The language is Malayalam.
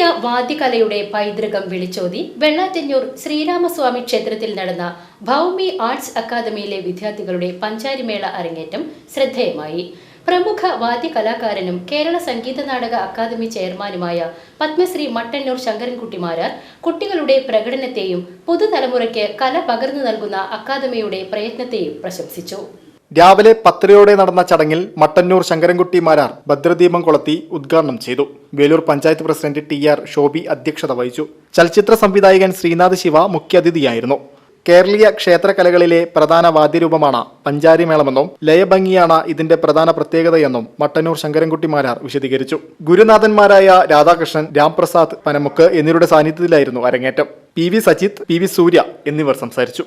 കേരളീയ വാദ്യകലയുടെ പൈതൃകം വിളിച്ചോതി വെള്ളാറ്റഞ്ഞൂർ ശ്രീരാമസ്വാമി ക്ഷേത്രത്തിൽ നടന്ന ഭൗമി ആർട്സ് അക്കാദമിയിലെ വിദ്യാർത്ഥികളുടെ പഞ്ചാരിമേള അരങ്ങേറ്റം ശ്രദ്ധേയമായി. പ്രമുഖ വാദ്യകലാകാരനും കേരള സംഗീത നാടക അക്കാദമി ചെയർമാനുമായ പത്മശ്രീ മട്ടന്നൂർ ശങ്കരൻകുട്ടിമാരാർ കുട്ടികളുടെ പ്രകടനത്തെയും പുതുതലമുറയ്ക്ക് കല പകർന്നു നൽകുന്ന അക്കാദമിയുടെ പ്രയത്നത്തെയും പ്രശംസിച്ചു. രാവിലെ പത്തരയോടെ നടന്ന ചടങ്ങിൽ മട്ടന്നൂർ ശങ്കരൻകുട്ടി മാരാർ ഭദ്രദീപം കൊളത്തി ഉദ്ഘാടനം ചെയ്തു. Velur panchayat president T R Shobi അധ്യക്ഷത വഹിച്ചു. ചലച്ചിത്ര സംവിധായകൻ ശ്രീനാഥ് ശിവ മുഖ്യാതിഥിയായിരുന്നു. കേരളീയ ക്ഷേത്രകലകളിലെ പ്രധാന വാദ്യരൂപമാണ് പഞ്ചാരിമേളമെന്നും ലയഭംഗിയാണ് ഇതിന്റെ പ്രധാന പ്രത്യേകതയെന്നും മട്ടന്നൂർ ശങ്കരൻകുട്ടി മാരാർ വിശദീകരിച്ചു. ഗുരുനാഥന്മാരായ രാധാകൃഷ്ണൻ രാംപ്രസാദ് പനമുക്ക് എന്നിവരുടെ സാന്നിധ്യത്തിലായിരുന്നു അരങ്ങേറ്റം. P V Sajith P V Surya എന്നിവർ സംസാരിച്ചു.